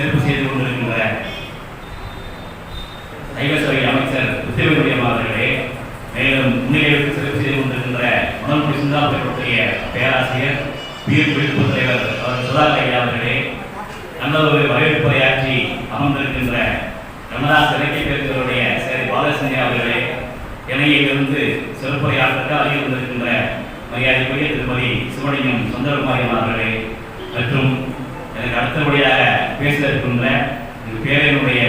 சிறப்பு செய்து கொண்டிருக்கின்ற சைவ அமைச்சர் உத்திரவியம் அவர்களே மேலும் முன்னிலை சிறப்பு செய்து கொண்டிருக்கின்ற உணர்வு சிந்தாபுரத்துடைய பேராசிரியர் உயிர் விழுப்பு தலைவர் அவர் சுதாகர் அவர்களே நல்ல ஒரு வரவேற்புரையாற்றி அமர்ந்திருக்கின்ற கமதாஸ் இலக்கிய பேருடைய சேரி பாலசிங்க அவர்களே இணையிலிருந்து சிறப்புரையாற்றுக்கு அருகில் வந்திருக்கின்ற மரியாதைக்குரிய திருமதி சிவலிங்கம் சுந்தரகுமாரி அவர்களே மற்றும் எனக்கு அடுத்தபடியாக பேச இருக்கின்ற இந்த பேரனுடைய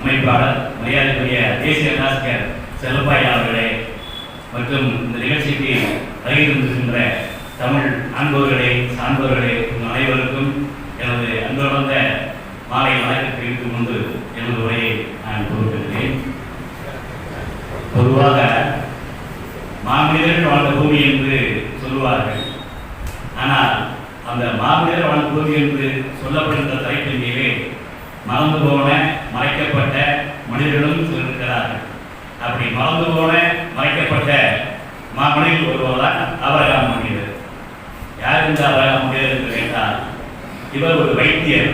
அமைப்பாளர் மரியாதைக்குரிய தேசிய ஆசிரியர் செல்லப்பாய் அவர்களே மற்றும் இந்த நிகழ்ச்சிக்கு அருகில் தமிழ் அன்பவர்களே சார்ந்தவர்களே உங்கள் அனைவருக்கும் எனது அன்புறந்த மாலை வணக்கத்தை தெரிவித்துக் கொண்டு எனது உரையை நான் குறிப்பிடுகிறேன் பொதுவாக மாமனிதர்கள் வாழ்ந்த பூமி என்று சொல்லுவார்கள். அந்த மாமனிதர் வாழ்ந்த என்று சொல்லப்படுகின்ற தலைப்பின் மீது மறந்து போன மறைக்கப்பட்ட மனிதர்களும் சொல்லியிருக்கிறார்கள் அப்படி மறந்து போன மறைக்கப்பட்ட மாமனிதர் ஒருவர் தான் அவரகாம் மனிதர் யார் இந்த அபரகாம் மனிதர் என்று கேட்டால் இவர் ஒரு வைத்தியர்.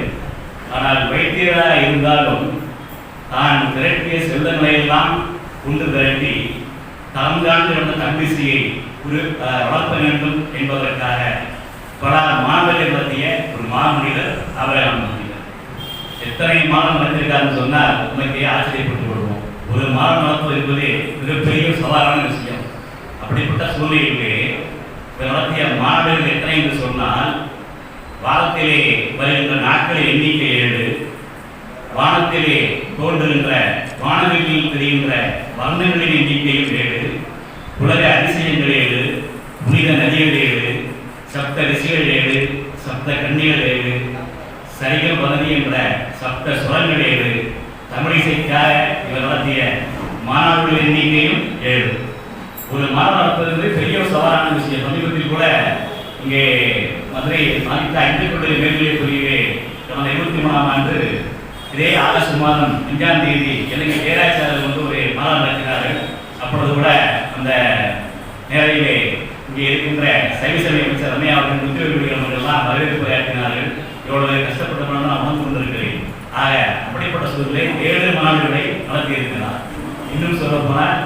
ஆனால் வைத்தியராக இருந்தாலும் தான் திரட்டிய செல்வங்களை எல்லாம் உண்டு திரட்டி தரம் தாழ்ந்து வந்த தம்பிசையை ஒரு அஹ், வேண்டும் என்பதற்காக பல மாணவர்கள் பற்றிய ஒரு மாமனிதர் அவரகாம் மனிதர் எத்தனை மாதம் வந்திருக்காருன்னு சொன்னால் உண்மைக்கே ஆச்சரியப்பட்டு விடுவோம் ஒரு மாதம் நடத்துவது என்பது மிகப்பெரிய சவாலான விஷயம். அப்படிப்பட்ட சூழ்நிலையிலே நடத்திய மாணவர்கள் எத்தனை என்று சொன்னால் வாரத்திலே வருகின்ற நாட்களின் எண்ணிக்கை ஏழு வானத்திலே தோன்றுகின்ற வானவெளியில் தெரிகின்ற வர்ணங்களின் எண்ணிக்கையும் ஏழு உலக அதிசய ஏழு புனித நதிகள் ஏழு சப்த ரிஷிகள் ஏழு சப்த கன்னிகள் ஏழு என்ற சப்த சுரங்கள் ஏழு தமிழிசைக்காக இவர் நடத்திய மாணவர்கள் எண்ணிக்கையும் ஏழு. ஒரு மாநாடு நடத்துவது பெரிய சவாலான விஷயம். சமீபத்தில் கூட இங்கே மதுரை மாநில ஐந்து கொள்கை மேல்நிலைப் பள்ளியிலே கடந்த இருபத்தி மூணாம் ஆண்டு இதே ஆகஸ்ட் மாதம் அஞ்சாம் தேதி எனக்கு பேராட்சியாளர் வந்து ஒரு மாநாடு நடத்தினார்கள். அப்பொழுது கூட அந்த நேரையிலே இங்கே இருக்கின்ற சைவ சேவை அமைச்சர் ரம்யா அவர்கள் உத்தியோகிகள் அவர்கள்லாம் வரவேற்பு உரையாற்றினார்கள். இவ்வளவு கஷ்டப்பட்ட நான் உணர்ந்து கொண்டிருக்கிறேன். ஆக அப்படிப்பட்ட சூழலை ஏழு மாணவர்களை நடத்தி இருக்கிறார். இன்னும் சொல்ல போனால்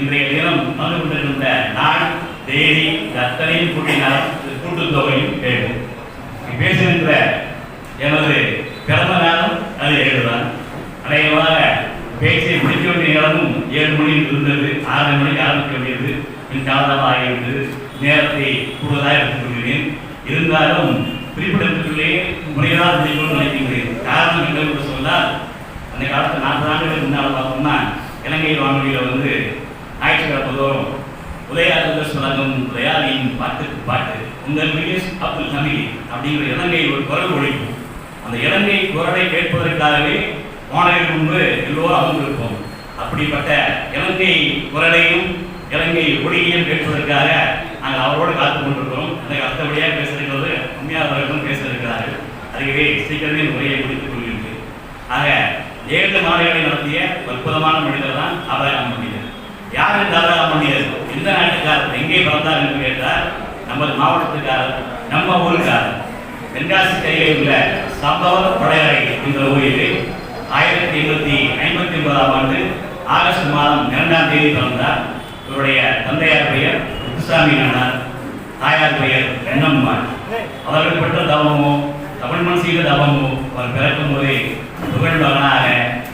இன்றைய தினம் நடந்து கொண்டிருக்கின்ற நாள் தேதி அத்தனையும் கூட்டினால் கூட்டுத்தொகையும் ஏழு. பேசுகின்ற எனது பிறந்த நாளும் அது ஏழுதான். அநேகமாக பேச்சை முடிக்க வேண்டிய நேரமும் ஏழு மணியில் இருந்தது ஆறு மணிக்கு ஆரம்பிக்க வேண்டியது என் காலமாக ஆகிவிட்டது நேரத்தை கூடுதலாக எடுத்துக்கொள்கிறேன் இருந்தாலும் குறிப்பிடத்துக்குள்ளே முறையாக முடிக்கணும்னு நினைக்கின்றேன் காரணம் என்று சொன்னால் அந்த காலத்தில் நாற்பது ஆண்டுகள் முன்னால் பார்த்தோம்னா இலங்கை வானொலியில் வந்து ஞாயிற்றுக்கிழமை தோறும் உதயாதர் சுலகம் உதயாதியின் பாட்டுக்கு பாட்டு உங்கள் மிகேஷ் அப்துல் ஹமீத் அப்படிங்கிற இலங்கை ஒரு குரல் ஒழிக்கும் அந்த இலங்கை குரலை கேட்பதற்காகவே மாணவர்கள் முன்பு எல்லோரும் அமர்ந்திருப்போம். அப்படிப்பட்ட இலங்கை குரலையும் இலங்கை ஒளியையும் கேட்பதற்காக நாங்கள் அவரோடு காத்து கொண்டிருக்கிறோம். எனக்கு அடுத்தபடியாக பேசுகிறது உண்மையாக அவர்களும் பேச இருக்கிறார்கள் அதுவே சீக்கிரமே உரையை முடித்துக் கொள்கின்றேன். ஆக ஏழு மாநிலங்களை நடத்திய அற்புதமான மனிதர் தான் அபரகாம் மனிதர் யார் இந்த அபரகாம் மனிதர் எந்த நாட்டுக்காரர்? எங்கே பிறந்தார் என்று கேட்டால் நமது மாவட்டத்துக்காரர் நம்ம ஊருக்காரர். தென்காசி கையில் உள்ள சம்பவ படையறை என்ற ஊரில் ஆயிரத்தி எண்ணூத்தி ஐம்பத்தி ஒன்பதாம் ஆண்டு ஆகஸ்ட் மாதம் இரண்டாம் தேதி பிறந்தார். இவருடைய தந்தையார் பெயர் முத்துசாமி தாயார் பெயர் எண்ணம்மாள் அவர்கள் பெற்ற தவமோ தமிழ் மண் செய்த தவமோ அவர் பிறக்கும் போதே புகழ் மகனாக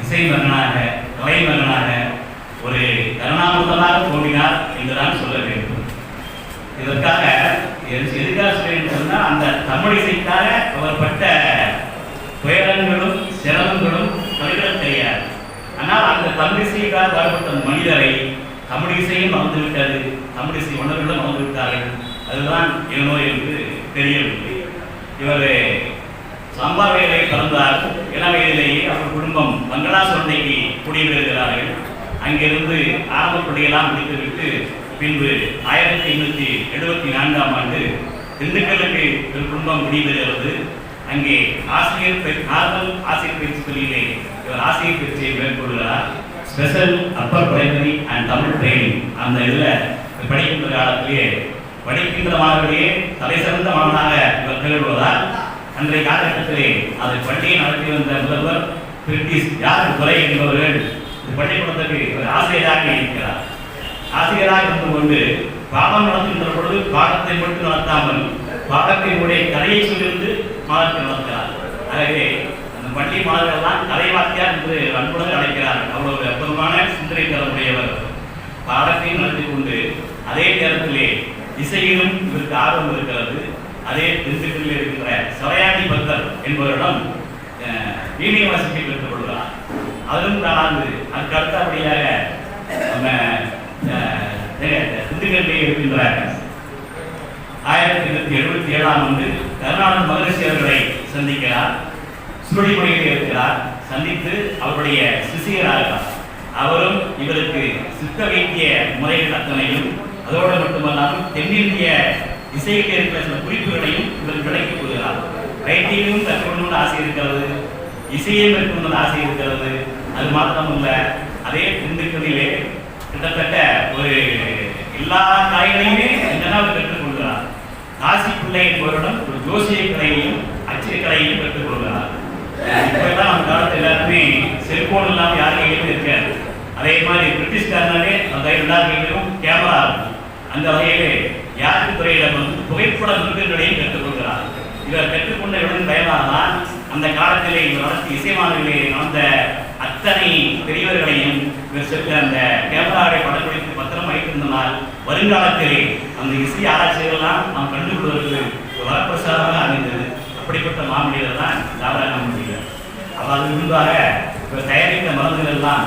இசை மகனாக கலை மகனாக ஒரு கருணாமுகமாக தோன்றினார் என்றுதான் சொல்ல வேண்டும். இதற்காக எது- எதுக்காக அந்த தமிழ் இசைக்காக அவர் பட்ட துயரங்களும் சிரமங்களும் கவிதை தெரியாது ஆனால் அந்த தமிழ் இசைக்காக வரப்பட்ட மனிதரை தமிழ் இசையும் மறந்து விட்டது தமிழ் இசை உணர்வுகளும் மறந்து விட்டார்கள் அதுதான் ஏனோ என்று தெரியவில்லை. இவர் சம்பாவேலை பிறந்தார் இளம் வயதிலேயே அவர் குடும்பம் பங்களாசோண்டைக்கு குடியேறுகிறார்கள் அங்கிருந்து ஆரம்ப பள்ளியெல்லாம் முடித்துவிட்டு பின்பு ஆயிரத்தி எண்ணூற்றி எழுபத்தி நான்காம் ஆண்டு திண்டுக்கலுக்கு ஒரு குடும்பம் குடியேறுகிறது அங்கே ஆசிரியர் பயிற்சி- நார்மல் ஆசிரியர் பயிற்சி பள்ளியிலே இவர் ஆசிரியர் பயிற்சியை மேற்கொள்கிறார். Special upper primary and Tamil training. அந்த இதில் படிக்கின்ற காலத்திலேயே படிக்கின்ற மாணவர்களே தலை சிறந்த மாணவனாக இவர் திகழ்வதால் அன்றைய காலகட்டத்திலே அதை பள்ளியை நடத்தி வந்த முதல்வர் பிரிட்டிஷ் யார் துறை என்பவர்கள் பள்ளிக்கூடத்திற்கு ஒரு ஆசிரியராக இருக்கிறார். ஆசிரியராக இருந்து கொண்டு பாடம் நடத்துகின்ற பொழுது பாடத்தை மட்டும் நடத்தாமல் பாடத்தினுடைய கதையை சொல்லிருந்து பாடத்தை நடத்துகிறார். ஆகவே பள்ளி மாணவர்கள் தான் கலைவாத்தியார் என்று அன்புடன் அழைக்கிறார். அவ்வளவு அற்புதமான சிந்தனை தரமுடையவர் பாடத்தையும் நடத்தி கொண்டு அதே நேரத்திலே இசையிலும் இவருக்கு ஆர்வம் இருக்கிறது. அதே திண்டுக்கல்லில் இருக்கின்ற சரையாண்டி பக்தர் என்பவரிடம் அஹ், வீணை வாசிப்பை பெற்றுக் கொள்கிறார். அதிலும் காணாது அதுக்கு அடுத்தபடியாக நம்ம அஹ், இருக்கின்ற ஆயிரத்தி எண்ணூத்தி எழுபத்தி ஏழாம் ஆண்டு கருணாநிதி மகரிஷி அவர்களை சந்திக்கிறார். மொழியில் இருக்கிறார். சந்தித்து அவருடைய சிசியராகிறார் அவரும் இவருக்கு சித்த வைத்திய முறைகள் அத்தனையும் அதோடு மட்டுமல்லாமல் தென்னிந்திய இசையில் இருக்கிற சில குறிப்புகளையும் இவர் விளக்கி கொள்கிறார் வைத்தியமும் கற்றுக்கொள்ளணும்னு ஆசை இருக்கிறது இசையும் இருக்கணும்னு ஆசை இருக்கிறது. அது மாத்திரமல்ல அதே திண்டுக்கணிலே கிட்டத்தட்ட ஒரு எல்லா கலைகளையுமே எங்களால் கற்றுக்கொள்கிறார் காசி பிள்ளை என்பவரிடம் ஒரு ஜோசிய கலையையும் அச்சிய கலையையும் கற்றுக்கொள்கிறார் இப்பெல்லாம் அந்த காலத்தில் எல்லாருமே செல்போன் இல்லாமல் யார் கையிலும் இருக்காது அதே மாதிரி பிரிட்டிஷ்காரனாலே அந்த எல்லா கையிலும் கேமரா இருக்கும் அந்த வகையிலே யாருக்கு துறையிடம் வந்து புகைப்பட நிறுவனங்களையும் கற்றுக்கொள்கிறார். இவர் கற்றுக்கொண்ட இடம் பயனாதான் அந்த காலத்திலே இவர் நடத்திய இசைமானவிலே நடந்த அத்தனை பெரியவர்களையும் இவர் சென்ற அந்த கேமராவை படம் பத்திரம் வைத்திருந்தனால் வருங்காலத்திலே அந்த இசை ஆராய்ச்சிகள்லாம் நாம் கண்டுகொள்வதற்கு ஒரு வரப்பிரசாதமாக அமைந்தது. அப்படிப்பட்ட மாமனிதர் தான் தாவரங்க முடிகிறார் அவர் அது முன்பாக இவர் தயாரித்த மருந்துகள் எல்லாம்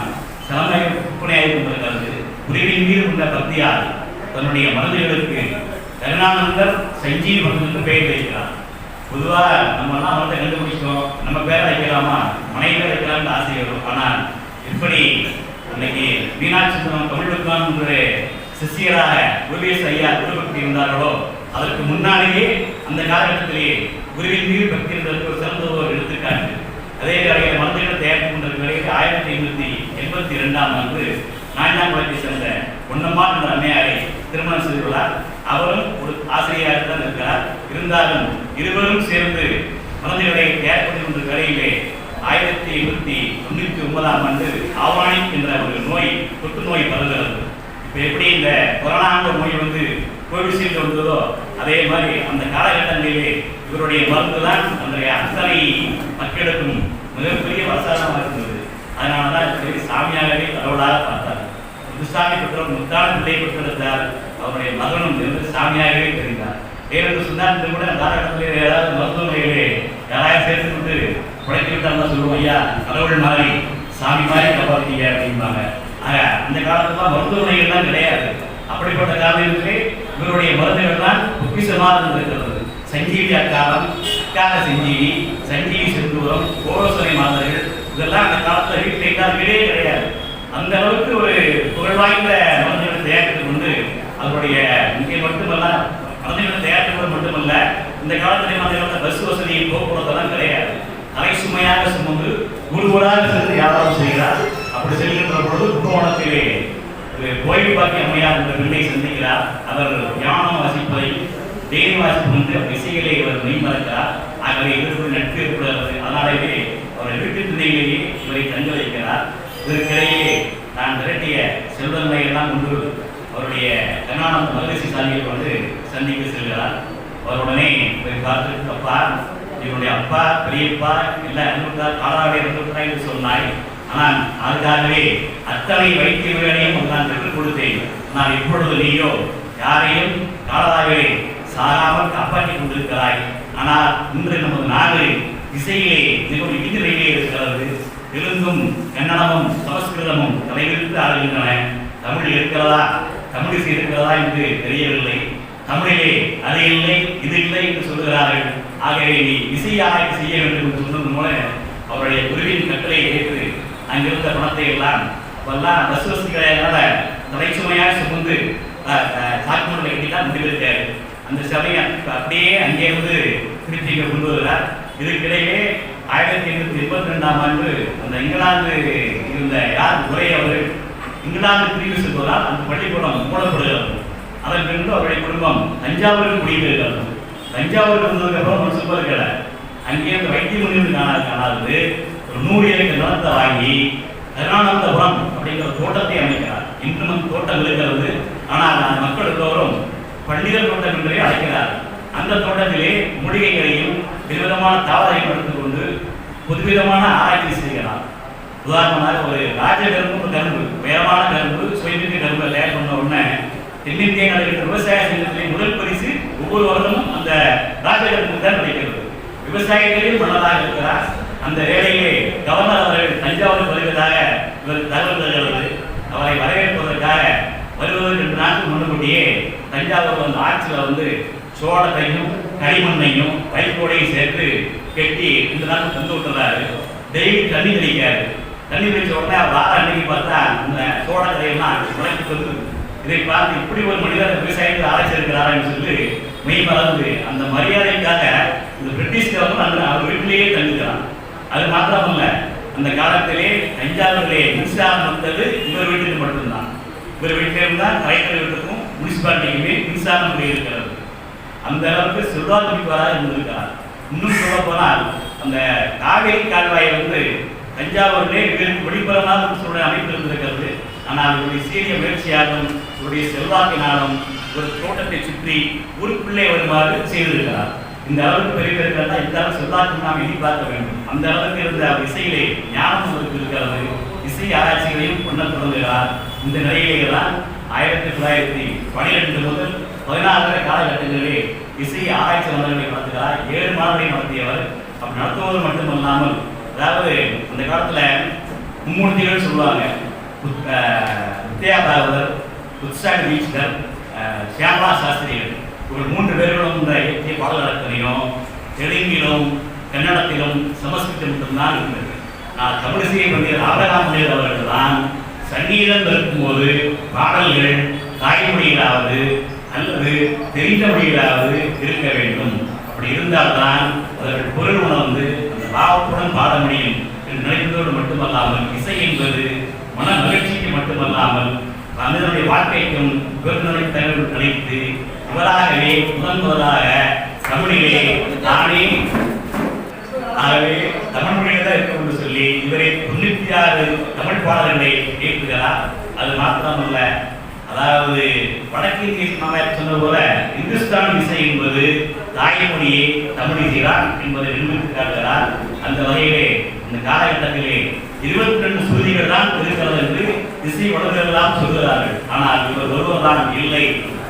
சிறமை விற்பனையாகி கொண்டிருக்கிறது. உரிமையின் மீது உள்ள பக்தியால் தன்னுடைய மருந்துகளுக்கு கருணானந்தர் சஞ்சீவி மருந்து பெயர் வைக்கிறார். பொதுவாக நம்ம எல்லாம் மரத்தை கண்டுபிடிச்சோம் நம்ம பேரை வைக்கலாமா? மனைவி பேர் வைக்கலாம்னு ஆசை வரும். ஆனால் எப்படி இன்னைக்கு மீனாட்சி தமிழ் தமிழுக்கான் என்று சிஷியராக குருவேஸ் ஐயா குருபக்தி இருந்தார்களோ அதற்கு முன்னாலேயே அந்த காலகட்டத்திலேயே குருவின் மீது பக்தி என்பதற்கு ஒரு சிறந்த ஒரு எடுத்துக்காட்டு அதே வகையில் மருந்துகள் தயாரித்துக் கொண்டிருக்கிற ஆயிரத்தி ஐநூத்தி எண்பத்தி இரண்டாம் ஆண்டு நாஞ்சாங்குளத்தை சேர்ந்த பொன்னம்மா என்ற அம்மையாரை திருமணம் செய்துள்ளார் அவரும் ஒரு ஆசிரியராக தான் இருக்கிறார். இருந்தாலும் இருவரும் சேர்ந்து மருந்துகளை தயாரித்துக் கொண்டிருக்கிற வேளையிலே ஆயிரத்தி எண்ணூத்தி தொண்ணூத்தி ஒன்பதாம் ஆண்டு ஆவானி என்ற ஒரு நோய் தொற்று நோய் பரவுகிறது. இப்போ எப்படி இந்த கொரோனா நோய் வந்து கோவிஷீல்டு வந்ததோ அதே மாதிரி அந்த காலகட்டங்களிலே இவருடைய மருந்து தான் அன்றைய அத்தனை மக்களுக்கும் மிகப்பெரிய வசதமாக இருந்தது. அதனால தான் இப்படி சாமியாகவே கடவுளாக பார்த்தார். முத்துசாமி பெற்றோர் முத்தான பிள்ளை பெற்றிருந்தார் அவருடைய மகனும் இருந்து சாமியாகவே தெரிந்தார். ஏனென்று சொன்னால் கூட காலகட்டத்தில் ஏதாவது மருத்துவமனைகளே யாராவது சேர்த்து கொண்டு உழைத்து விட்டால் சொல்லுவோம் ஐயா கடவுள் மாதிரி சாமி மாதிரி காப்பாற்றீங்க அப்படிம்பாங்க. ஆக அந்த காலத்துல மருத்துவமனைகள் தான் கிடையாது. அப்படிப்பட்ட காலத்திலே இவருடைய மருந்துகள் தான் பொக்கிசமாக இருந்திருக்கிறது சஞ்சீவி அக்காலம் அக்கால சஞ்சீவி சஞ்சீவி செந்தூரம் கோரோசனை மாதர்கள் இதெல்லாம் அந்த காலத்தில் வீட்டில் இல்லாத வீடே கிடையாது. அந்த அளவுக்கு ஒரு புகழ் வாய்ந்த மருந்துகளை தயாரித்து கொண்டு அதனுடைய இங்கே மட்டுமல்ல மருந்துகளை தயாரித்து மட்டுமல்ல இந்த காலத்திலே அந்த பஸ் வசதி போக்குவரத்தெல்லாம் கிடையாது. அலை சுமையாக சுமந்து குழுவராக சென்று யாராவது செய்கிறார். அப்படி செல்கின்ற பொழுது கும்பகோணத்திலே ஒரு கோயில் பாக்கி அம்மையார் என்ற பெண்ணை சந்திக்கிறார் அவர் ஞானம் வாசிப்பதை தேனி வாசிப்பு வந்து அவர் இவர் மெய்மறக்கிறார். ஆகவே இவருக்கு நட்பு ஏற்படுகிறது அதனாலேயே அவர் வீட்டு துணையிலேயே இவரை தங்க வைக்கிறார். இதற்கிடையே நான் திரட்டிய செல்வங்களை எல்லாம் கொண்டு அவருடைய கருணானந்த மகரிஷி சாமியை வந்து சந்திக்க செல்கிறார். அவருடனே போய் பார்த்து அப்பா இவருடைய அப்பா பெரியப்பா எல்லாம் இறந்துட்டார் காலாவே இறந்துட்டா என்று சொன்னாய். ஆனால் அதுக்காகவே அத்தனை வைத்தியர்களையும் நான் பெற்றுக் கொடுத்தேன். நான் இப்பொழுது நீயோ யாரையும் காலதாகவே சாராமல் காப்பாற்றிக் கொண்டிருக்கிறாய். ஆனால் இன்று நமது நாடு இசையிலே மிகவும் இந்திரையிலே இருக்கிறது. தெலுங்கும் கன்னடமும் சமஸ்கிருதமும் தலைவிரித்து ஆளுகின்றன தமிழ் இருக்கிறதா? தமிழ் இருக்கிறதா என்று தெரியவில்லை. தமிழிலே அது இல்லை இது இல்லை என்று சொல்கிறார்கள். ஆகவே நீ இசை ஆராய்ச்சி செய்ய வேண்டும் என்று சொன்னது மூலம் அவருடைய குருவின் கட்டளை ஏற்று அங்கிருந்த பணத்தை எல்லாம் அப்பெல்லாம் பஸ் வசதிகளால தலைச்சுமையாக சுமந்து சாக்குமலை கட்டிதான் முடிவெடுத்தார். அந்த சபையை அப்படியே அங்கே வந்து திருப்பி கொண்டு வருகிறார். இதுக்கிடையே ஆயிரத்தி எண்ணூற்றி இருபத்தி ரெண்டாம் ஆண்டு அந்த இங்கிலாந்து இருந்த யார் உரை அவர் இங்கிலாந்து பிரிவு செல்வதால் அந்த பள்ளிக்கூடம் மூடப்படுகிறது. அதன் பின்பு அவருடைய குடும்பம் தஞ்சாவூருக்கு குடியிருக்கிறது. தஞ்சாவூருக்கு வந்ததுக்கப்புறம் அப்புறம் ஒரு சொல்வர்கள் அங்கே அந்த வைத்திய முனிவர் காணாது நூறு ஏக்கர் நிலத்தை வாங்கி கருணானந்தபுரம் அப்படிங்கிற தோட்டத்தை அமைக்கிறார். இன்றும் அந்த தோட்டம் இருக்கிறது. ஆனால் அந்த மக்கள் எல்லோரும் பள்ளிகள் தோட்டம் என்றே அழைக்கிறார் அந்த தோட்டத்திலே மூலிகைகளையும் விதவிதமான தாவரையும் எடுத்துக்கொண்டு புதுவிதமான ஆராய்ச்சி செய்கிறார். உதாரணமாக ஒரு ராஜ கரும்பு உயரமான கரும்பு சுயமிக்க கரும்பு லேட் பண்ண உடனே தென்னிந்திய நடைபெற்ற விவசாய சங்கத்திலே முதல் பரிசு ஒவ்வொரு வருடமும் அந்த ராஜ கரும்பு தான் கிடைக்கிறது. விவசாயிகளில் மன்னதாக இருக்கிறார். அந்த வேலையிலே கவர்னர் அவர்கள் தஞ்சாவூர் வருவதாக இவர் தகவல் தருகிறது. அவரை வரவேற்பதற்காக வருவதற்கு ரெண்டு நாட்கள் முன்னுக்கூட்டியே தஞ்சாவூர் வந்து ஆட்சியில் வந்து சோளத்தையும் களிமண்ணையும் வைக்கோடையும் சேர்த்து கெட்டி ரெண்டு நாட்கள் தந்து விட்டுறாரு. டெய்லி தண்ணி தெளிக்காரு தண்ணி தெளிச்ச உடனே வார அன்னைக்கு பார்த்தா அந்த சோள கதையெல்லாம் முளைக்கு வந்து இதை பார்த்து இப்படி ஒரு மனிதர் விவசாயத்தில் ஆராய்ச்சி இருக்கிறாருன்னு சொல்லி மெய் மறந்து அந்த மரியாதைக்காக இந்த பிரிட்டிஷ் கவர்மெண்ட் அந்த அவர் வீட்டிலேயே தங்குகிறான் அது மாத்திரமல்ல அந்த காலத்திலே தஞ்சாவூரிலே மின்சாரம் வந்தது இவர் வீட்டுக்கு மட்டும்தான். இவர் வீட்டிலே இருந்தால் கலெக்டர் வீட்டுக்கும் முனிசிபாலிட்டிக்குமே மின்சாரம் இருக்கிறது அந்த அளவுக்கு செல்வாக்கு மிக்கவராக இருந்திருக்கிறார். இன்னும் சொல்ல போனால் அந்த காவேரி கால்வாயை வந்து தஞ்சாவூரிலே இவருக்கு வெளிப்புறமாக சூழல் அமைத்திருந்திருக்கிறது ஆனால் இவருடைய சீரிய முயற்சியாலும் இவருடைய செல்வாக்கினாலும் ஒரு தோட்டத்தை சுற்றி ஊருக்குள்ளே வருமாறு செய்திருக்கிறார். இந்த அளவுக்கு பெரிய இருக்கிறதா இந்த அளவு செல்வாக்கு நாம் எண்ணி பார்க்க வேண்டும். அந்த அளவுக்கு இருந்த அவர் இசையிலே ஞானம் அவருக்கு இருக்கிறது. இசை ஆராய்ச்சிகளையும் கொண்ட தொடங்குகிறார். இந்த நிலையிலே தான் ஆயிரத்தி தொள்ளாயிரத்தி பனிரெண்டு முதல் பதினாறு காலகட்டங்களிலே இசை ஆராய்ச்சி மன்றங்களை நடத்துகிறார். ஏழு மாதங்களை நடத்தியவர். அப்படி நடத்துவது மட்டுமல்லாமல் அதாவது அந்த காலத்தில் மும்மூர்த்திகள் சொல்லுவாங்க. புத்- அஹ், வித்யா பாகவதர் உத்சாக தீட்சிதர் சியாமலா சாஸ்திரிகள். மூன்று பேர்களும் இந்த இயற்றிய பாடல்களத்திலையும் தெலுங்கிலும் கன்னடத்திலும் சமஸ்கிருதம் மட்டும்தான் இருந்தது. நான் தமிழிசையை பண்டிதர் ஆபரகாம் அவர்கள் தான் சங்கீதம் இருக்கும்போது பாடல்கள் தாய்மொழியிலாவது அல்லது தெரிந்த மொழியிலாவது இருக்க வேண்டும். அப்படி இருந்தால்தான் அவர்கள் பொருள் உணர்ந்து அந்த பாவத்துடன் பாட முடியும் என்று நினைப்பதோடு மட்டுமல்லாமல் இசை என்பது மன மகிழ்ச்சிக்கு மட்டுமல்லாமல் மனிதனுடைய வாழ்க்கைக்கும் பெருநிலை தகவல் நினைத்து முதலாகவே முதன் முதலாக தமிழிலே தானே ஆகவே தமிழ் மொழியில் தான் இருக்கும் என்று சொல்லி இவரை தொண்ணூத்தி ஆறு தமிழ் பாடல்களை இயக்குகிறார்? அது மாத்திரமல்ல. அதாவது வடக்கிந்திய மாநிலம் சொன்னது போல இந்துஸ்தான் இசை என்பது தாய்மொழியை தமிழ் இசைதான் என்பதை நிரூபித்து காட்டுகிறார் அந்த வகையிலே இந்த காலகட்டத்திலே இருபத்தி ரெண்டு சுருதிகள் தான் இருக்கிறது என்று இசை வல்லுநர்களெல்லாம் சொல்கிறார்கள். ஆனால் இவர் ஒருவர் தான் இல்லை.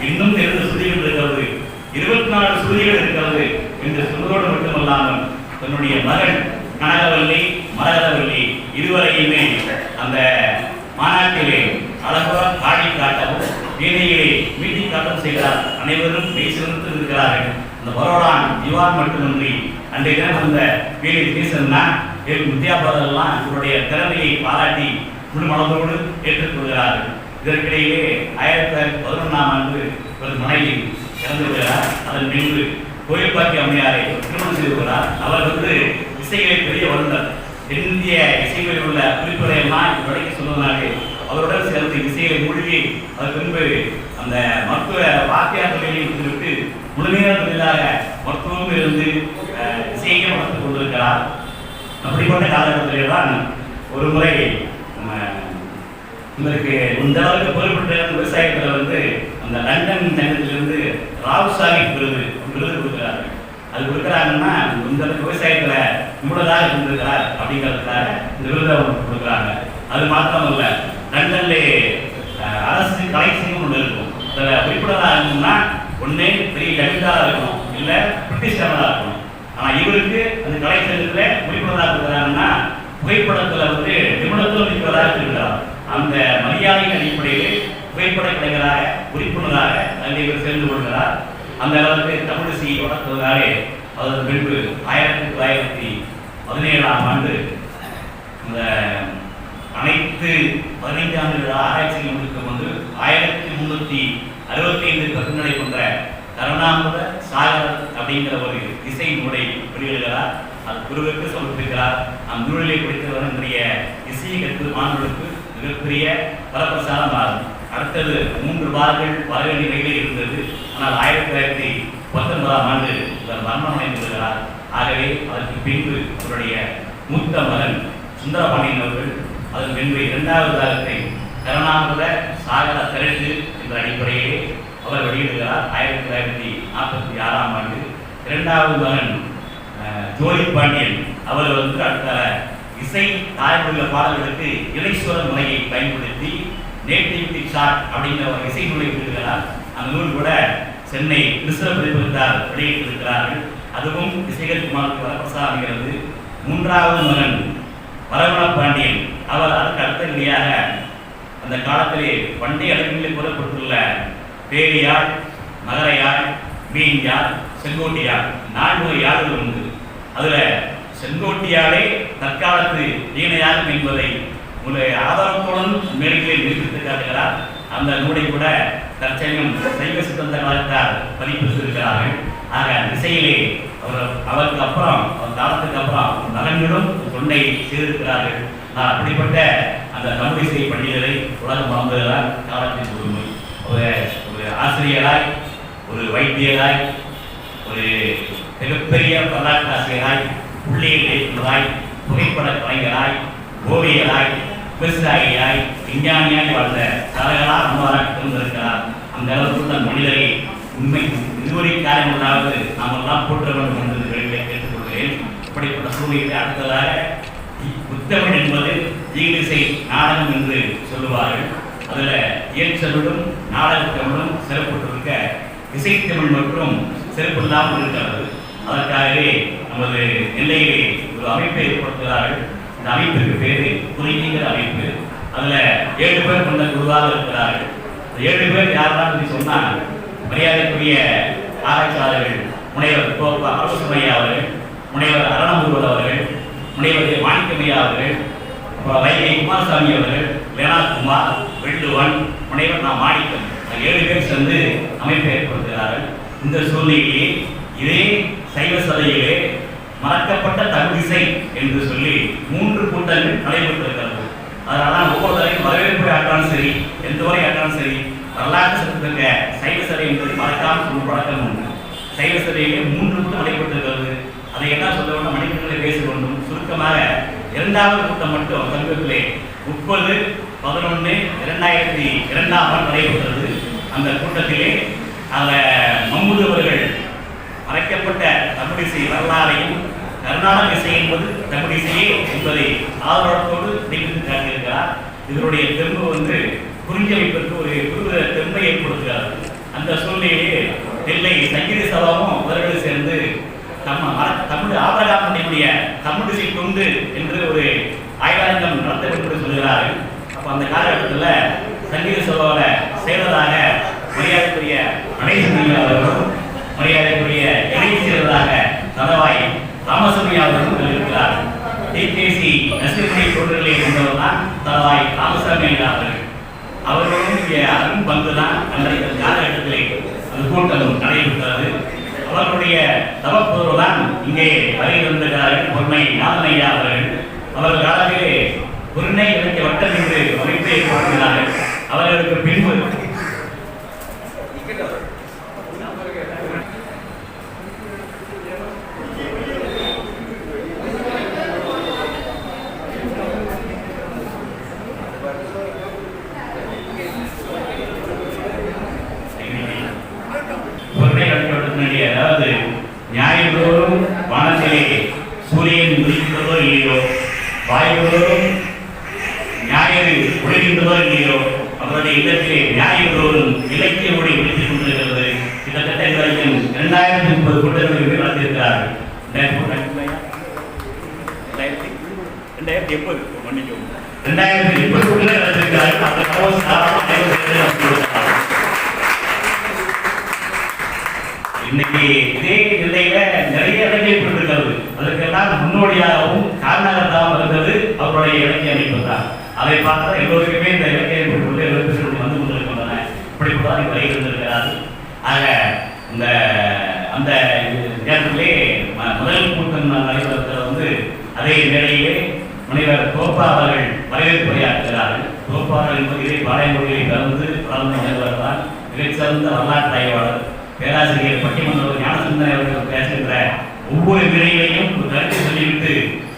இன்னும் இரண்டு சுருதிகள் இருக்கிறது. இருபத்தி நாலு சுருதிகள் இருக்கிறது என்று சொன்னதோடு மட்டுமல்லாமல் தன்னுடைய மகன் கனகவல்லி மரகதவல்லி இருவரையுமே அந்த மாநாட்டிலே அழகாக பாடி காட்டவும் வீணையிலே மீட்டி காட்டவும் செய்கிறார். அனைவரும் மெய் சிறந்து இருக்கிறார்கள் அந்த பரோடான் திவான் மட்டுமின்றி அன்றைய தினம் அந்த வீணை பேசணும்னா வித்யாபாதெல்லாம் இவருடைய திறமையை பாராட்டி முழுமனதோடு ஏற்றுக்கொள்கிறார்கள். இதற்கிடையிலே ஆயிரத்தி தொள்ளாயிரத்தி பதினொன்றாம் ஆண்டு ஒரு மனைவி இறந்து விடுகிறார் அதன் பின்பு கோயில்பாக்கி அம்மையாரை திருமணம் செய்து கொள்கிறார் அவர் வந்து இசைகளை பெரிய வளர்ந்தார் இந்திய இசைகளில் உள்ள குறிப்புகளை எல்லாம் வழக்கி சொல்வதனாலே அவருடன் சேர்ந்து இசைகளை மூழ்கி அவர் பின்பு அந்த மருத்துவ வாத்தியார் தொழிலை விட்டு முழுமையான தொழிலாக மருத்துவம் இருந்து இசையையும் வளர்த்து கொண்டிருக்கிறார். அப்படிப்பட்ட காலகட்டத்திலே தான் ஒரு முறை இவருக்கு இந்த புகழ்பெற்ற விவசாயத்தில் வந்து அந்த லண்டன் சங்கத்திலிருந்து ராவ் சாஹிப் விருது விருது கொடுக்குறாரு. அது கொடுக்குறாங்கன்னா இந்த அளவுக்கு விவசாயத்தில் இவ்வளோதாக இருந்திருக்கிறார் அப்படிங்கிறதுக்காக இந்த விருதை அவருக்கு கொடுக்குறாங்க. அது மாத்திரமல்ல லண்டன்லே அரசு கலைச்சியம் ஒன்று இருக்கும். அதில் குறிப்பிடதாக இருக்கணும்னா ஒன்று பெரிய ஜமீன்தாராக இருக்கணும் இல்லை பிரிட்டிஷ்காரனாக இருக்கணும். ஆனால் இவருக்கு அந்த கலைச்சங்கத்தில் குறிப்பிடதாக இருக்கிறாங்கன்னா புகைப்படத்தில் வந்து நிபுணத்துவம் இருக்கிறதாக இருக்கிறார். அந்த மரியாதையின் அடிப்படையில் புகைப்பட கலைஞராக உறுப்பினராக அதில் சேர்ந்து கொள்கிறார். அந்த அளவுக்கு தமிழிசையை வளர்த்ததாலே அதற்கு பின்பு ஆயிரத்தி தொள்ளாயிரத்தி பதினேழாம் ஆண்டு இந்த அனைத்து பதினைந்து ஆண்டுகள் ஆராய்ச்சிகள் முடிக்கும் வந்து ஆயிரத்தி முன்னூத்தி அறுபத்தி ஐந்து கருநிலை கொண்ட கருணாமுத சாகர் அப்படிங்கிற ஒரு இசை நூலை வெளியிடுகிறார். அது குருவுக்கு சமர்ப்பிக்கிறார். அந்த நூலிலே படித்தவர் என்னுடைய இசையை என்பது மாணவர்களுக்கு மிகப்பெரிய பரப்பிரசாரம் ஆகும் அடுத்தது மூன்று வாரங்கள் வர வேண்டிய நிலையில் இருந்தது. ஆனால் ஆயிரத்தி தொள்ளாயிரத்தி பத்தொன்பதாம் ஆண்டு இவர் மரணம் அடைந்திருக்கிறார் ஆகவே அதற்கு பின்பு அவருடைய மூத்த மகன் சுந்தரபாண்டியன் அவர்கள் அதன் பின்பு இரண்டாவது தாகத்தை கருணாமுத சாகர திரட்டு என்ற அடிப்படையிலே அவர் வெளியிடுகிறார். ஆயிரத்தி தொள்ளாயிரத்தி நாற்பத்தி ஆறாம் ஆண்டு இரண்டாவது மகன் ஜோதி பாண்டியன் அவர் வந்து அடுத்த இசை தாய்மொழியில பாடல்களுக்கு இணைஸ்வர முறையை பயன்படுத்தி நேட்டிவிட்டி ஷாட் அப்படிங்கிற ஒரு இசை நூலை வெளியிடுகிறார் அந்த நூல் கூட சென்னை கிறிஸ்தவ பிரதிபலித்தார் வெளியிட்டிருக்கிறார்கள் அதுவும் இசைகள் குமாருக்கு வரப்பிரசாதிக்கிறது மூன்றாவது மகன் வரவண பாண்டியன் அவர் அதற்கு அடுத்தபடியாக அந்த காலத்திலே பண்டைய இடங்களில் கூறப்பட்டுள்ள பேரியார் மகரையார் மீன்யார் செங்கோட்டியார் நான்கு யார்கள் உண்டு. அதில் செங்கோட்டியாரே தற்காலத்து வீணையாகும் என்பதை உங்களுடைய ஆதாரத்துடன் மேடைகளில் நிரூபித்து காட்டுகிறார் அந்த நூலை கூட தற்சமயம் சைவ சித்தந்த காலத்தார் பதிப்பித்திருக்கிறார்கள். ஆக அந்த அவர் அவருக்கு அப்புறம் அவர் காலத்துக்கு அப்புறம் மகன்களும் தொண்டை செய்திருக்கிறார்கள். நான் அப்படிப்பட்ட அந்த தமிழ் இசை பண்டிதரை உலகம் வாழ்ந்ததால் காலத்தின் உரிமை ஒரு ஒரு ஆசிரியராய் ஒரு வைத்தியராய் ஒரு மிகப்பெரிய வரலாற்று ஆசிரியராய் உள்ளே இயக்குனராய் புகைப்பட கலைஞராய் ஓவியராய் விவசாயியாய் விஞ்ஞானியாய் வாழ்ந்த தலைகளாக அம்மாராக இருந்திருக்கிறார் அந்த அளவுக்கு தன் மனிதரை உண்மை இதுவரை காலங்களாவது நாம் எல்லாம் போற்ற வேண்டும் என்று வெளியிலே கேட்டுக்கொள்கிறேன். இப்படிப்பட்ட சூழ்நிலை அடுத்ததாக புத்தகம் என்பது ஈடிசை நாடகம் என்று சொல்லுவார்கள். அதில் இயற்சொல்லும் நாடகத்தமிழும் சிறப்புற்றிருக்க இசைத்தமிழ் மற்றும் சிறப்பில்லாமல் இருக்கிறது. அதற்காகவே நமது நெல்லையிலே ஒரு அமைப்பை ஏற்படுத்துகிறார்கள். இந்த அமைப்பிற்கு பேரு குறிஞ்சிங்கிற அமைப்பு. அதுல ஏழு பேர் கொண்ட குருவாக இருக்கிறார்கள். ஏழு பேர் யாரெல்லாம் சொல்லி சொன்னா மரியாதைக்குரிய ஆராய்ச்சியாளர்கள் முனைவர் கோப்பா அரசுமையா அவர்கள் முனைவர் அரணமுருவன் அவர்கள் முனைவர் மாணிக்கமையா அவர்கள் அப்புறம் வைகை குமாரசாமி அவர்கள் லேனா குமார் வெள்ளுவன் முனைவர் நான் மாணிக்கம். ஏழு பேர் சேர்ந்து அமைப்பை ஏற்படுத்துகிறார்கள். இந்த சூழ்நிலையிலே இதே சைவ சதையிலே மறக்கப்பட்ட தமிழிசை என்று சொல்லி மூன்று கூட்டங்கள் நடைபெற்றிருக்கிறது. அதனால ஒவ்வொரு தரையும் வரவேற்பு ஆட்டாலும் சரி எந்த வரை ஆட்டாலும் சரி வரலாற்று சட்டத்திற்க சைவ சதை என்பது மறக்காமல் ஒரு பழக்கம் உண்டு. சைவ சதையிலே மூன்று கூட்டம் நடைபெற்றிருக்கிறது. அதை என்ன சொல்ல வேண்டும்? மணிக்கணக்கில் பேச வேண்டும். சுருக்கமாக இரண்டாவது கூட்டம் மட்டும் சமீபத்திலே முப்பது பதினொன்று இரண்டாயிரத்தி இரண்டாம் ஆண்டு நடைபெற்றது. அந்த கூட்டத்திலே அந்த மம்முது அவர்கள் மறைக்கப்பட்ட தமிழிசை வரலாறையும் கர்நாடக இசை என்பது தமிழிசையே என்பதை ஆதரவத்தோடு நிகழ்ந்து காட்டியிருக்கிறார். இதனுடைய தெம்பு வந்து புரிஞ்சமைப்பிற்கு ஒரு புது தெம்பை ஏற்படுத்துகிறார் அந்த சூழ்நிலையிலே நெல்லை சங்கீத சபாவும் அவர்கள் சேர்ந்து நம்ம தமிழ் ஆபரகாமனுடைய தமிழிசை தொண்டு என்று ஒரு ஆய்வாளங்கம் நடத்த வேண்டும் என்று சொல்கிறார்கள். அப்போ அந்த காலகட்டத்தில் சங்கீத சபாவில் சேர்வதாக மரியாதைக்குரிய அனைத்து அவர்களும் மரியாதைக்குரிய இணைச்செயலராக தலவாய் ராமசாமி அவர்களும் இருக்கிறார். டிகேசி நசிமுறை தொண்டர்களை கொண்டவர் தான் தலவாய் ராமசாமி அவர்கள் அவர்களும் இங்கே அருண் பங்கு தான் அன்றைய காலகட்டத்திலே அந்த கூட்டம் நடைபெற்றது. அவர்களுடைய தவப்பொருள் தான் இங்கே வருகை வந்திருக்கிறார்கள் பொன்மை நாதன் அவர்கள். அவர்கள் காலத்திலே பொருணை இலக்கிய வட்டம் என்று அமைப்பை கொடுக்கிறார்கள் அவர்களுக்கு பின்பு பொருளை கட்டுப்படுத்த அதாவது ஞாயிறுதோறும் வானத்திலே சூரியன் உதிக்கின்றதோ இல்லையோ வாயுதோறும் ஞாயிறு ஒளிகின்றதோ இல்லையோ அவருடைய இல்லத்திலே ஞாயிறுதோறும் இலக்கிய ஒளி ஒளித்துக் கொண்டிருக்கிறது கிட்டத்தட்ட இது வரைக்கும் இரண்டாயிரத்தி முப்பது கூட்டங்கள் நடத்தியிருக்கிறார்கள் ரெண்டாயிரத்தி ரெண்டாயிரத்தி எப்போது மன்னிக்கவும் ரெண்டாயிரத்தி முப்பது கூட்டங்கள் நடத்தியிருக்கிறார்கள் அந்த இன்னைக்கு இதே நிலையில நிறைய இலக்கியம் இருக்கிறது அதற்கெல்லாம் முன்னோடியாகவும் காரணகர்த்தாகவும் இருந்தது. அவருடைய இளைஞர் அமைப்பு தான். அதை பார்த்தா எல்லோருக்குமே இந்த இளைஞர் அமைப்பு எழுத்துக்கள் வந்து கொண்டிருக்கின்றன. இப்படிப்பட்டதான் இவர் இருந்திருக்கிறார் ஆக இந்த அந்த நேரத்திலே முதல் கூட்டம் நடைபெறத்தில் வந்து அதே நிலையிலே முனைவர் கோப்பா அவர்கள் வரவேற்புரையாற்றுகிறார்கள் கோப்பா அவர்கள் என்பது இதை பாளையமொழியை கலந்து வளர்ந்த நிறுவனர் தான். மிகச்சிறந்த வரலாற்று ஆய்வாளர். பேராசிரியர் பட்டிமன்ற ஞானசுந்தர அவர்கள் பேசுகின்ற ஒவ்வொரு வினைகளையும் ஒரு கருத்தை சொல்லிவிட்டு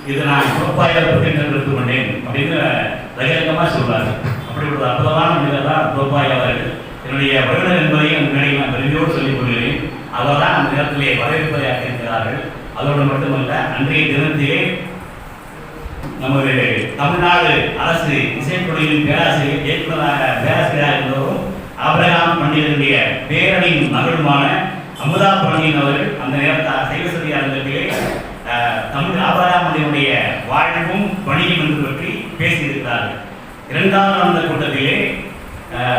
இது நான் கோப்பாயை பற்றி எடுத்துக் கொண்டேன் அப்படின்னு பகிரங்கமாக சொல்றாரு. அப்படி ஒரு அற்புதமான மனிதர் தான் கோப்பாய் அவர்கள். என்னுடைய வருடர் என்பதையும் அந்த நான் பெருமையோடு சொல்லிக் கொள்கிறேன். அவர் தான் அந்த நேரத்திலே வரவேற்புரையாற்றிருக்கிறார்கள் அதோடு மட்டுமல்ல அன்றைய தினத்திலே நமது தமிழ்நாடு அரசு இசைத்துறையின் பேராசிரியர் இயக்குநராக பேராசிரியராக இருந்தவரும் ஆபிரகாம் பண்டிதனுடைய பேரனின் மகளுமான அமுதா பழனியின் அவர்கள் அந்த நேரத்தில் சைவ அரங்கத்திலே தமிழ் ஆபிரகாம் பண்டிதனுடைய வாழ்வும் பணியும் என்று பற்றி பேசியிருக்கிறார்கள். இரண்டாவது அந்த கூட்டத்திலே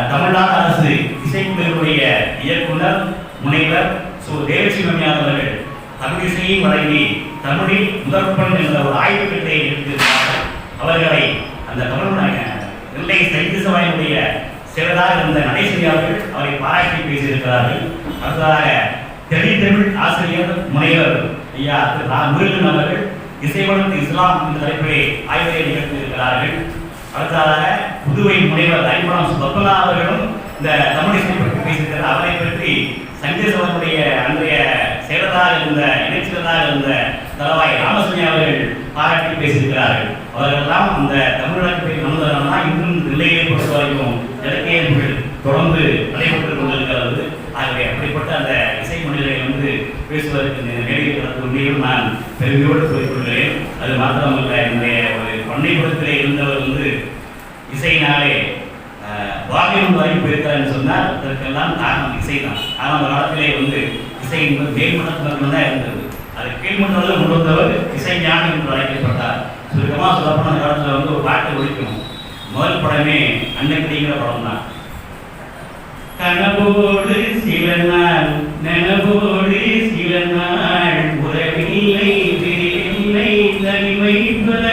தமிழ்நாடு அரசு இசைக்குழுவினுடைய இயக்குனர் முனைவர் சு. தேவசிவமியார் அவர்கள் தமிழிசையை வழங்கி தமிழில் முதற்பன் என்ற ஒரு ஆய்வு கட்டை எடுத்திருந்தார்கள் அவர்களை அந்த தமிழ் நெல்லை சைத்து சபையினுடைய சிறதாக இருந்த நடேசனி அவர்கள் அவரை பாராட்டி பேசியிருக்கிறார்கள். அடுத்ததாக தெளித்தமிழ் ஆசிரியர் முனைவர் ஐயா திரு ரா. முருகன் அவர்கள் இசைவளத்து இஸ்லாம் என்ற தலைப்பிலே ஆய்வுரை நிகழ்த்தியிருக்கிறார்கள் அடுத்ததாக புதுவை முனைவர் அறிமுகம் பத்மனா அவர்களும் இந்த தமிழிசை பற்றி பேசியிருக்கிறார். அவரை பற்றி சங்கீதவனுடைய அன்றைய செயலராக இருந்த இணைச்சலராக இருந்த தலவாய் ராமசுமி அவர்கள் பாராட்டி பேசியிருக்கிறார்கள். அவர்களெல்லாம் இந்த தமிழகத்தை வந்ததனா இன்னும் நிலையை பொறுத்த வரைக்கும் இலக்கியங்கள் தொடர்ந்து நடைபெற்றுக் கொண்டிருக்கிறது. ஆகவே அப்படிப்பட்ட அந்த இசை மனிதரை வந்து பேசுவதற்கு நேரில் கிடந்த நான் பெருமையோடு சொல்லிக்கொள்கிறேன். அது மாத்திரமல்ல என்னுடைய ஒரு பண்ணைப்புறத்திலே இருந்தவர் வந்து இசையினாலே அஹ், வாகியம் வரை போயிருக்காருன்னு சொன்னால் அதற்கெல்லாம் காரணம் இசை தான் ஆனால் அந்த காலத்திலே வந்து இசை என்பது மேல்மட்டத்தில் தான் இருந்தது. அது கீழ்மட்டத்தில் கொண்டு வந்தவர் இசை ஞானம் என்று அழைக்கப்பட்டார். சுருக்கமாக சொல்லப்போன காலத்தில் வந்து ஒரு பாட்டு ஒழிக்கணும் முதல் படமே அன்னக்கிடிங்கிற படம் தான் கனவோடு சில நாள் நனவோடு சில நாள் உறவில்லை பிரிவில்லை தனிமை பல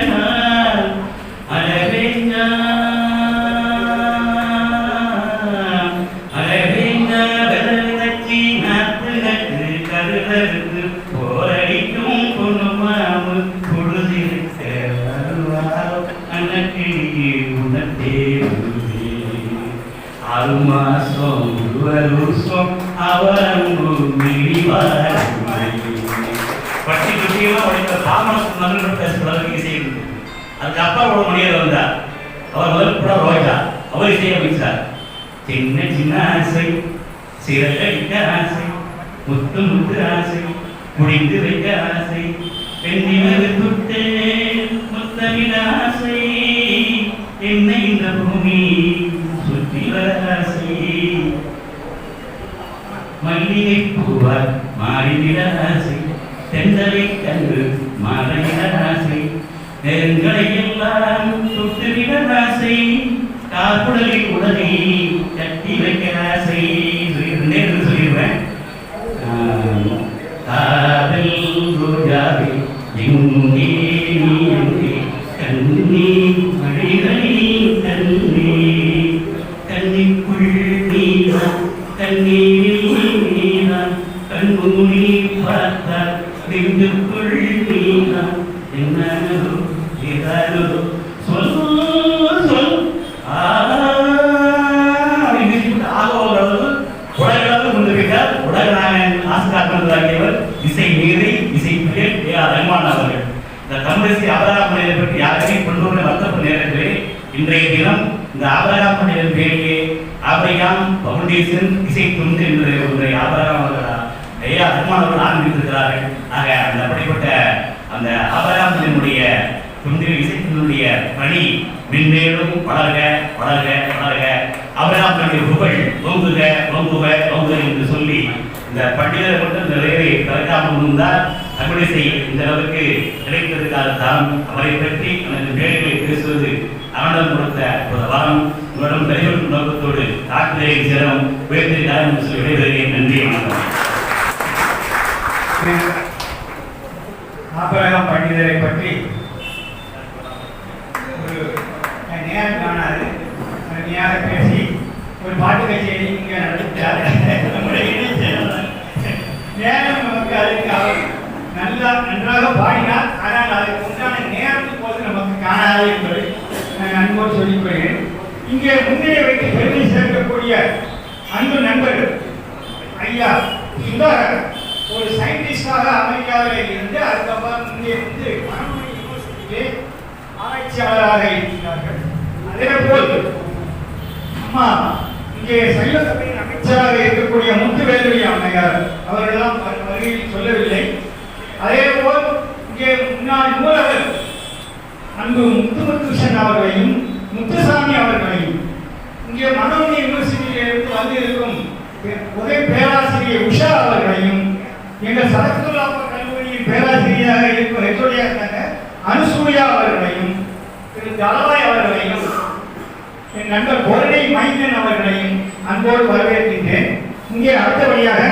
வளர்க வளர்க. வளர்க அபிராமனுடைய புகழ் ஓங்குக ஓங்குக ஓங்குக என்று சொல்லி இந்த பண்டிகரை கொண்டு இந்த வேலை கலக்காமல் இருந்தால் தமிழிசை இந்த அளவுக்கு கிடைத்ததுக்காக தான் அவரை பற்றி எனக்கு மேடைகளை பேசுவது அவனிடம் கொடுத்த ஒரு வாரம். உங்களிடம் பெரியவர்கள் நோக்கத்தோடு தாக்குதலை சிரம் உயர்த்தி தரம் சொல்லி விடைபெறுகிறேன். நன்றி வணக்கம். ஆபரகம் பண்டிதரை பற்றி ஒரு நேரம் காணாது. அருமையாக பேசி ஒரு பாட்டு கச்சேரி இங்கே நடத்தார் நம்முடைய நேரம் நமக்கு அதுக்கு அவர் நல்லா நன்றாக பாடினார். ஆனால் அதுக்கு உண்டான நேரத்துக்கு போது நமக்கு காணாது என்பதை நான் அன்போடு சொல்லிக்கொள்கிறேன். இங்கே முன்னிலை வைத்து பெருமை சேர்க்கக்கூடிய அன்பு நண்பர்கள் ஐயா சுதாகர் ஒரு சயின்டிஸ்டாக அமெரிக்காவில் இருந்து அதுக்கப்புறம் இங்கே வந்து மனோன்மணி யூனிவர்சிட்டியிலே ஆராய்ச்சியாளராக இருக்கிறார்கள். அதே போல் அம்மா இங்கே சைவ சபையின் அமைச்சராக இருக்கக்கூடிய முத்துவேலுடைய அம்மையார் அவர்களெல்லாம் வருகையில் சொல்லவில்லை. அதே போல் இங்கே முன்னாள் நூலகர் அன்பு முத்துமுத்துஷன் அவர்களையும் முத்துசாமி அவர்களையும் இங்கே மனோனி யூனிவர்சிட்டியிலிருந்து வந்திருக்கும் பே- உதவி பேராசிரியர் உஷா அவர்களையும் எங்கள் சரத்துல்லா கல்லூரியின் பேராசிரியராக இருக்கும் ஹெச்ஓடியாக இருந்தாங்க அனுசூயா அவர்களையும் திரு தலவாய் அவர்களையும் என் நண்பர் பொருளை மைந்தன் அவர்களையும் அன்போடு வரவேற்கின்றேன். இங்கே அடுத்தபடியாக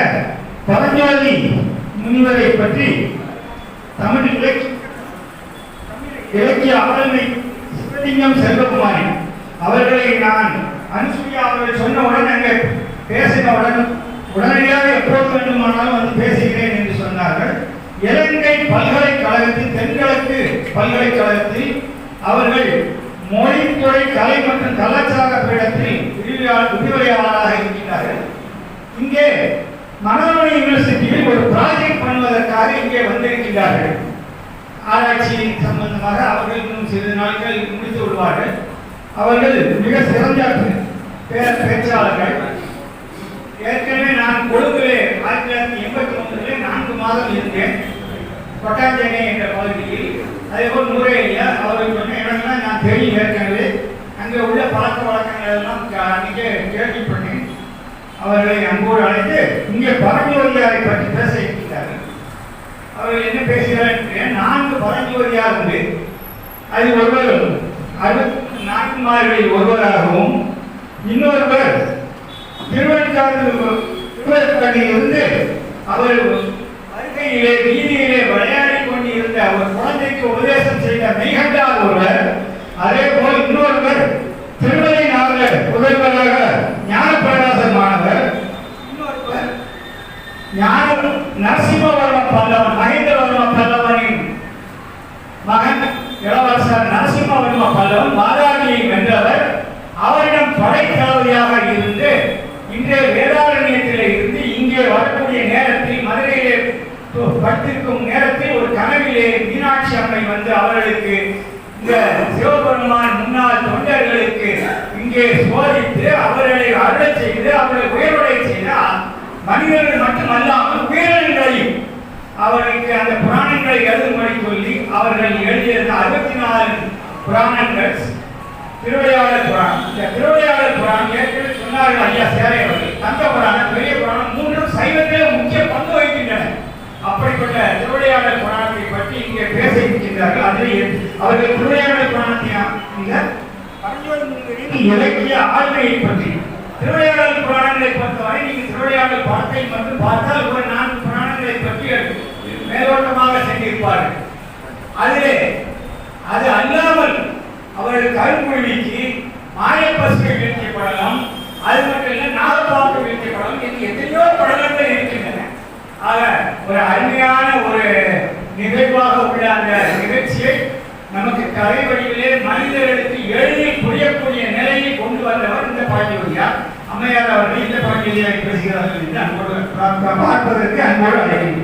பரஞ்சோதி முனிவரை பற்றி தமிழ் இலக்கிய இலக்கிய ஆளுமை சிவலிங்கம் செல்வகுமாரி அவர்களை நான் அனுசுயா அவர்கள் சொன்னவுடன் அங்கே பேசினவுடன் உடனடியாக எப்போது வேண்டுமானாலும் வந்து பேசுகிறேன் என்று சொன்னார்கள். இலங்கை பல்கலைக்கழகத்தில் தென்கிழக்கு பல்கலைக்கழகத்தில் அவர்கள் மொழித்துறை கலை மற்றும் கலாச்சார பீடத்தில் விரிவுரையா- விரிவுரையாளராக இருக்கின்றார்கள். இங்கே மனோன்மணி யூனிவர்சிட்டியில் ஒரு ப்ராஜெக்ட் பண்ணுவதற்காக இங்கே வந்திருக்கின்றார்கள். ஆராய்ச்சி சம்பந்தமாக அவர்கள் இன்னும் சிறிது நாட்கள் முடித்து விடுவார்கள். அவர்கள் மிக சிறந்த பேச்சாளர்கள். ஏற்கனவே நான் கொழும்பிலே ஆயிரத்தி தொள்ளாயிரத்தி எண்பத்தி ஒன்பதிலே நான்கு மாதம் இருந்தேன். கொட்டாஞ்சேனை என்ற பகுதியில் அதே போல் முறையில் அவர்கள் சொன்ன இடங்கள்லாம் நான் தெரியும் ஏற்கனவே அங்கே உள்ள பழக்க வழக்கங்கள் எல்லாம் க- அன்றைக்கே கேள்விப்பட்டேன் அவர்களை அங்கோடு அழைத்து இங்கே பரஞ்சோதியாரை பற்றி பேச இருக்கிறார்கள் அவர்கள் என்ன பேசுகிறார் நான்கு பரஞ்சோதியார் உண்டு அது ஒருவர் அறுபத்தி நான்குமார்களில் ஒருவராகவும் இன்னொருவர் திருவெண்காடு திருவெண்காடில் அவர் வருகையிலே வீதியிலே விளையாடி கொண்டிருந்த ஒரு குழந்தைக்கு உபதேசம் செய்த மெய்கண்டார் ஒருவர் அதே போல் இன்னொருவர் திருமலை நாவலர் முதல்வராக ஞானப்பிரகாசன் மாணவர் இன்னொருவர் ஞான நரசிம்மவர்ம பல்லவன் மகேந்திரவர்ம பல்லவனின் மகன் இளவரசர் நரசிம்மவர்ம பல்லவன் வாதாபியை வென்றவர். அவரிடம் படைத்தளபதியாக இருந்து இன்றைய வேதாரண்யத்தில் இருந்து இங்கே வரக்கூடிய பட்டிருக்கும் நேரத்தில் ஒரு கனவிலே மீனாட்சி அம்மை வந்து அவர்களுக்கு இந்த சிவபெருமான் முன்னாள் தொண்டர்களுக்கு இங்கே சோதித்து அவர்களை அருளச் செய்து அவர்களை உயர்வடை செய்தால் மனிதர்கள் மட்டுமல்லாமல் உயிரினங்களையும் அவர்களுக்கு அந்த புராணங்களை எழுதும்படி சொல்லி அவர்கள் எழுதியிருந்த அறுபத்தி நாலு புராணங்கள் திருவிளையாடல் புராணம். இந்த திருவிளையாடல் புராணம் ஏற்கனவே சொன்னார்கள் ஐயா சேரை அவர்கள். தங்க புராணம் பெரிய புராணம் மூன்றும் சைவத்திலே முக்கிய பங்கு வகிக்கின்றன. அப்படிப்பட்ட திருவிளையாடல் புராணத்தை பற்றி இங்கே பேச இருக்கின்றார்கள் அதில் அவர்கள் திருவிளையாடல் புராணத்தை இந்த இலக்கிய ஆளுமையை பற்றி. திருவிளையாடல் புராணங்களை பொறுத்தவரை நீங்கள் திருவிளையாடல் படத்தை மட்டும் பார்த்தால் ஒரு நான்கு புராணங்களை பற்றி மேலோட்டமாக சென்றிருப்பார்கள். அதிலே அது அல்லாமல் அவர்கள் கருங்குழிக்கு மாயப்பசுகள் வீழ்த்திய படலம் அது மட்டும் இல்லை நாகப்பாக்கு வீழ்த்திய படலம் இது எத்தனையோ படலங்கள் இருக்கின்றன. ஆக ஒரு அருமையான ஒரு நிகழ்வாக உள்ள அந்த நிகழ்ச்சியை நமக்கு கலை வடிவிலே மனிதர்களுக்கு எழுதி புரியக்கூடிய நிலையை கொண்டு வந்தவர் இந்த பாண்டியோதியார் அம்மையார் அவர்கள் இந்த பாண்டியோதியாரை பேசுகிறார்கள் என்று அன்போடு பார்ப்பதற்கு அன்போடு அழைக்கிறேன்.